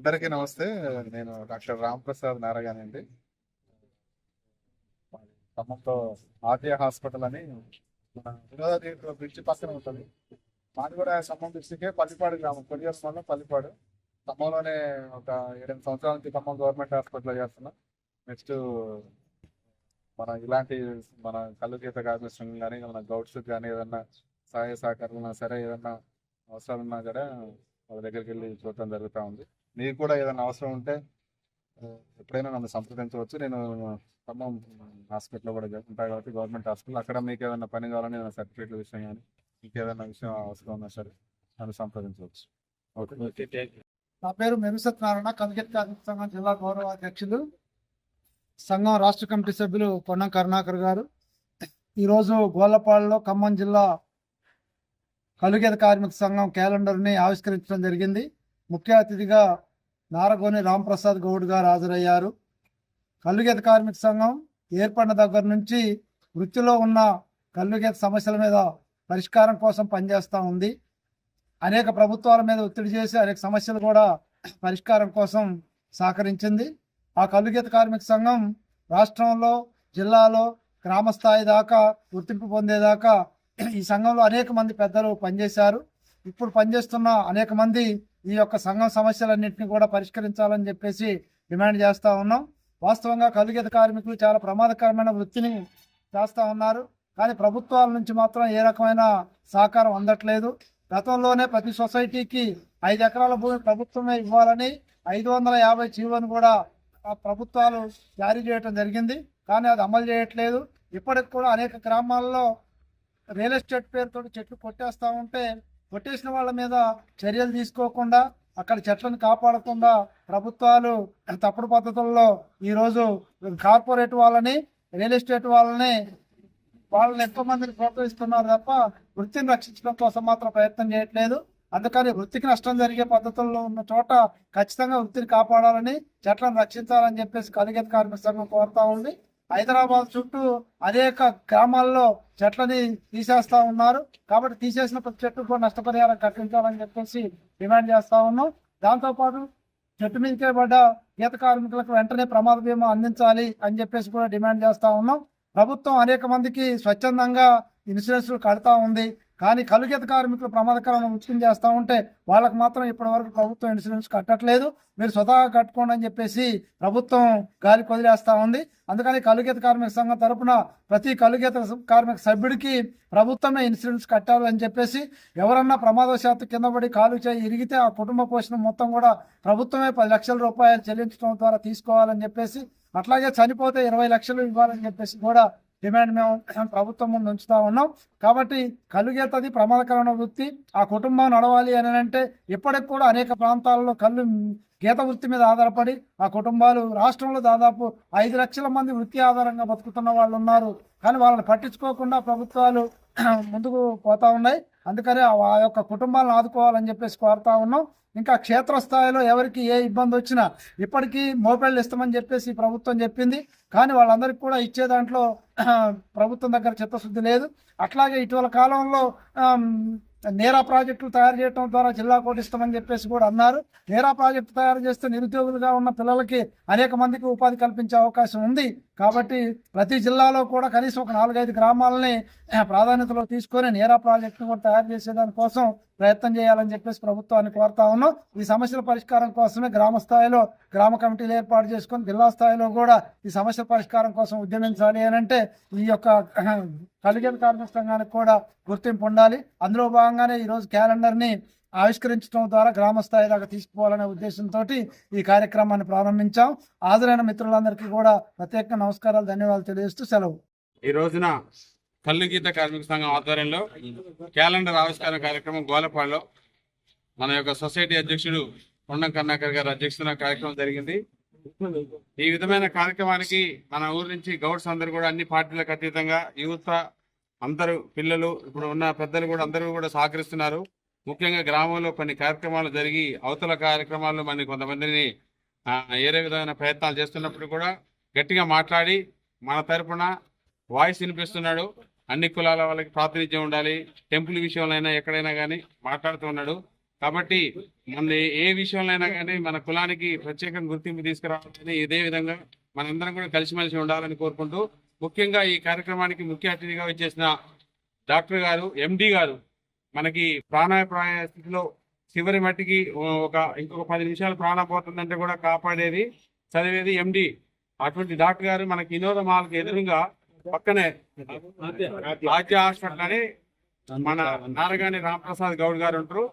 అందరికీ నమస్తే. నేను డాక్టర్ రామ్ ప్రసాద్ నారాయణ అండి. ఖమ్మంతో ఆర్టీఐ హాస్పిటల్ అని మన వినోద బ్రిడ్జ్ పక్కన ఉంటుంది. మాది కూడా ఖమ్మం డిస్టికే పల్లిపాడు గ్రామం. కొరియర్ పల్లిపాడు. ఖమ్మంలోనే ఒక ఏడెనిమిది సంవత్సరాల నుంచి ఖమ్మం గవర్నమెంట్ హాస్పిటల్లో చేస్తున్నాం. నెక్స్ట్ మన ఇలాంటి మన కళ్ళు గీత కార్మికులు కానీ మన గౌడ్స్ కానీ ఏదన్నా సహాయ సహకారం సరే ఏదన్నా అవసరాలు ఉన్నా కూడా వాళ్ళ దగ్గరికి వెళ్ళి చూడటం జరుగుతూ ఉంది. మీకు కూడా ఏదైనా అవసరం ఉంటే ఎప్పుడైనా నన్ను సంప్రదించవచ్చు. నేను ఖమ్మం హాస్పిటల్లో కూడా ఉంటాను కాబట్టి గవర్నమెంట్ హాస్పిటల్. అక్కడ మీకు ఏదైనా పని కావాలని ఏదైనా సర్టిఫికేట్ల విషయం కానీ మీకు ఏదైనా విషయం అవసరం ఉన్నా సరే నన్ను సంప్రదించవచ్చు. ఓకే. నా పేరు మెరు సత్యనారాయణ కంకెట్ కార్మిక సంఘం జిల్లా గౌరవ అధ్యక్షులు. సంఘం రాష్ట్ర కమిటీ సభ్యులు పొన్నం కరుణాకర్ గారు. ఈరోజు గోల్లపాడులో ఖమ్మం జిల్లా కలుగేద కార్మిక సంఘం క్యాలెండర్ని ఆవిష్కరించడం జరిగింది. ముఖ్య అతిథిగా నారగోని రాంప్రసాద్ గౌడ్ గారు హాజరయ్యారు. కల్లుగేత కార్మిక సంఘం ఏర్పడిన దగ్గర నుంచి వృత్తిలో ఉన్న కల్లుగేత సమస్యల మీద పరిష్కారం కోసం పనిచేస్తూ ఉంది. అనేక ప్రభుత్వాల మీద ఒత్తిడి చేసి అనేక సమస్యలు కూడా పరిష్కారం కోసం సహకరించింది. ఆ కల్లుగీత కార్మిక సంఘం రాష్ట్రంలో జిల్లాలో గ్రామ స్థాయి దాకా గుర్తింపు పొందేదాకా ఈ సంఘంలో అనేక మంది పెద్దలు పనిచేశారు. ఇప్పుడు పనిచేస్తున్న అనేక మంది ఈ యొక్క సంఘం సమస్యలన్నింటినీ కూడా పరిష్కరించాలని చెప్పేసి డిమాండ్ చేస్తూ ఉన్నాం. వాస్తవంగా కలుగీత కార్మికులు చాలా ప్రమాదకరమైన వృత్తిని చేస్తూ ఉన్నారు. కానీ ప్రభుత్వాల నుంచి మాత్రం ఏ రకమైన సహకారం అందట్లేదు. గతంలోనే ప్రతి సొసైటీకి ఐదు ఎకరాల భూమి ప్రభుత్వమే ఇవ్వాలని ఐదు వందల యాభై జీవోని కూడా ఆ ప్రభుత్వాలు జారీ చేయడం జరిగింది. కానీ అది అమలు చేయట్లేదు. ఇప్పటికి కూడా అనేక గ్రామాల్లో రియల్ ఎస్టేట్ పేరుతో చెట్లు కొట్టేస్తూ ఉంటే కొట్టేసిన వాళ్ళ మీద చర్యలు తీసుకోకుండా అక్కడ చెట్లను కాపాడకుండా ప్రభుత్వాలు తప్పుడు పద్ధతుల్లో ఈరోజు కార్పొరేట్ వాళ్ళని రియల్ ఎస్టేట్ వాళ్ళని వాళ్ళని ఎక్కువ మందిని ప్రోత్సహిస్తున్నారు తప్ప వృత్తిని రక్షించడం కోసం మాత్రం ప్రయత్నం చేయట్లేదు. అందుకని వృత్తికి నష్టం జరిగే పద్ధతుల్లో ఉన్న చోట ఖచ్చితంగా వృత్తిని కాపాడాలని చెట్లను రక్షించాలని చెప్పేసి కలిగేత కార్మిక సంఘం కోరుతా ఉంది. హైదరాబాద్ చుట్టూ అనేక గ్రామాల్లో చెట్లని తీసేస్తా ఉన్నారు. కాబట్టి తీసేసిన ప్రతి చెట్టు కూడా నష్టపరిహారం కట్టించాలని చెప్పేసి డిమాండ్ చేస్తా ఉన్నాం. దాంతోపాటు చెట్టు మీదకే పడ్డ గీత కార్మికులకు వెంటనే ప్రమాద బీమా అందించాలి అని చెప్పేసి కూడా డిమాండ్ చేస్తా ఉన్నాం. ప్రభుత్వం అనేక మందికి స్వచ్ఛందంగా ఇన్సూరెన్స్ కడతా ఉంది. కానీ కలుగీత కార్మికులు ప్రమాదకరమైన ఉచితం చేస్తూ ఉంటే వాళ్ళకు మాత్రం ఇప్పటివరకు ప్రభుత్వం ఇన్సూరెన్స్ కట్టట్లేదు. మీరు స్వతహాగా కట్టుకోండి అని చెప్పేసి ప్రభుత్వం గాలి కొదిలేస్తూ ఉంది. అందుకని కలుగీత కార్మిక సంఘం తరపున ప్రతి కలుగీత కార్మిక సభ్యుడికి ప్రభుత్వమే ఇన్సూరెన్స్ కట్టాలని చెప్పేసి ఎవరన్నా ప్రమాదవశాత్తు కింద పడి కాలు చేయి ఇరిగితే ఆ కుటుంబ పోషణ మొత్తం కూడా ప్రభుత్వమే పది లక్షల రూపాయలు చెల్లించడం ద్వారా తీసుకోవాలని చెప్పేసి అట్లాగే చనిపోతే ఇరవై లక్షలు ఇవ్వాలని చెప్పేసి కూడా డిమాండ్ మేము ప్రభుత్వం ముందు ఉంచుతా ఉన్నాం. కాబట్టి కలుగేతది ప్రమాదకరమైన వృత్తి. ఆ కుటుంబం నడవాలి అని అంటే ఇప్పటికి కూడా అనేక ప్రాంతాల్లో కళ్ళు గీత వృత్తి మీద ఆధారపడి ఆ కుటుంబాలు రాష్ట్రంలో దాదాపు ఐదు లక్షల మంది వృత్తి ఆధారంగా బతుకుతున్న వాళ్ళు ఉన్నారు. కానీ వాళ్ళని పట్టించుకోకుండా ప్రభుత్వాలు ముందుకు పోతా ఉన్నాయి. అందుకనే ఆ ఆ యొక్క కుటుంబాలను ఆదుకోవాలని చెప్పేసి కోరుతా ఉన్నాం. ఇంకా క్షేత్రస్థాయిలో ఎవరికి ఏ ఇబ్బంది వచ్చినా ఇప్పటికీ మోపెళ్ళు ఇస్తామని చెప్పేసి ప్రభుత్వం చెప్పింది. కానీ వాళ్ళందరికీ కూడా ఇచ్చే దాంట్లో ప్రభుత్వం దగ్గర చిత్తశుద్ధి లేదు. అట్లాగే ఇటీవల కాలంలో నేరా ప్రాజెక్టులు తయారు చేయడం ద్వారా జిల్లా కోటిస్తామని చెప్పేసి కూడా అన్నారు. నేరా ప్రాజెక్టు తయారు చేస్తే నిరుద్యోగులుగా ఉన్న పిల్లలకి అనేక మందికి ఉపాధి కల్పించే అవకాశం ఉంది. కాబట్టి ప్రతి జిల్లాలో కూడా కనీసం ఒక నాలుగైదు గ్రామాలని ప్రాధాన్యతలో తీసుకొని నేరా ప్రాజెక్టును కూడా తయారు చేసేదాని కోసం ప్రయత్నం చేయాలని చెప్పేసి ప్రభుత్వాన్ని కోరుతా ఉన్నాం. ఈ సమస్యల పరిష్కారం కోసమే గ్రామ స్థాయిలో గ్రామ కమిటీలు ఏర్పాటు చేసుకొని జిల్లా స్థాయిలో కూడా ఈ సమస్యల పరిష్కారం కోసం ఉద్యమించాలి అని అంటే ఈ యొక్క కలిగిన కార్మిక సంఘానికి కూడా గుర్తింపు ఉండాలి. అందులో భాగంగానే ఈరోజు క్యాలెండర్ని ఆవిష్కరించడం ద్వారా గ్రామ స్థాయి దాకా తీసుకుపోవాలనే ఉద్దేశంతో ఈ కార్యక్రమాన్ని ప్రారంభించాం. హాజరైన మిత్రులందరికీ కూడా ప్రత్యేక నమస్కారాలు ధన్యవాదాలు తెలియజేస్తూ సెలవు. ఈ రోజున కల్లు గీత కార్మిక సంఘం ఆధ్వర్యంలో క్యాలెండర్ ఆవిష్కరణ కార్యక్రమం గోలపాడులో మన యొక్క సొసైటీ అధ్యక్షుడు కొండం కర్ణాకర్ గారి అధ్యక్షతన కార్యక్రమం జరిగింది. ఈ విధమైన కార్యక్రమానికి మన ఊరు నుంచి గౌడ్స్ అందరూ కూడా అన్ని పార్టీలకు అతీతంగా యువత అందరూ పిల్లలు ఇప్పుడు ఉన్న పెద్దలు కూడా అందరూ కూడా సహకరిస్తున్నారు. ముఖ్యంగా గ్రామంలో కొన్ని కార్యక్రమాలు జరిగి అవతల కార్యక్రమాల్లో మన కొంతమందిని ఏరే విధమైన ప్రయత్నాలు చేస్తున్నప్పుడు కూడా గట్టిగా మాట్లాడి మన తరపున వాయిస్ వినిపిస్తున్నాడు. అన్ని కులాల వాళ్ళకి ప్రాతినిధ్యం ఉండాలి. టెంపుల్ విషయంలో అయినా ఎక్కడైనా కానీ మాట్లాడుతూ ఉన్నాడు. కాబట్టి మన ఏ విషయంలో కానీ మన కులానికి ప్రత్యేకంగా గుర్తింపు తీసుకురావాలని ఇదే విధంగా మనందరం కూడా కలిసిమెలిసి ఉండాలని కోరుకుంటూ ముఖ్యంగా ఈ కార్యక్రమానికి ముఖ్య అతిథిగా వచ్చేసిన డాక్టర్ గారు ఎండి గారు మనకి ప్రాణాపాయ స్థితిలో చివరి మట్టికి ఒక ఇంకొక పది నిమిషాలు ప్రాణం పోతుందంటే కూడా కాపాడేది చదివేది ఎండి అటువంటి డాక్టర్ గారు మనకి వినోద మాల్కి ఎదురుగా పక్కనే రాజ్య హాస్పిటల్ అని మన నారగాని రామప్రసాద్ గౌడ్ గారు ఉంటారు.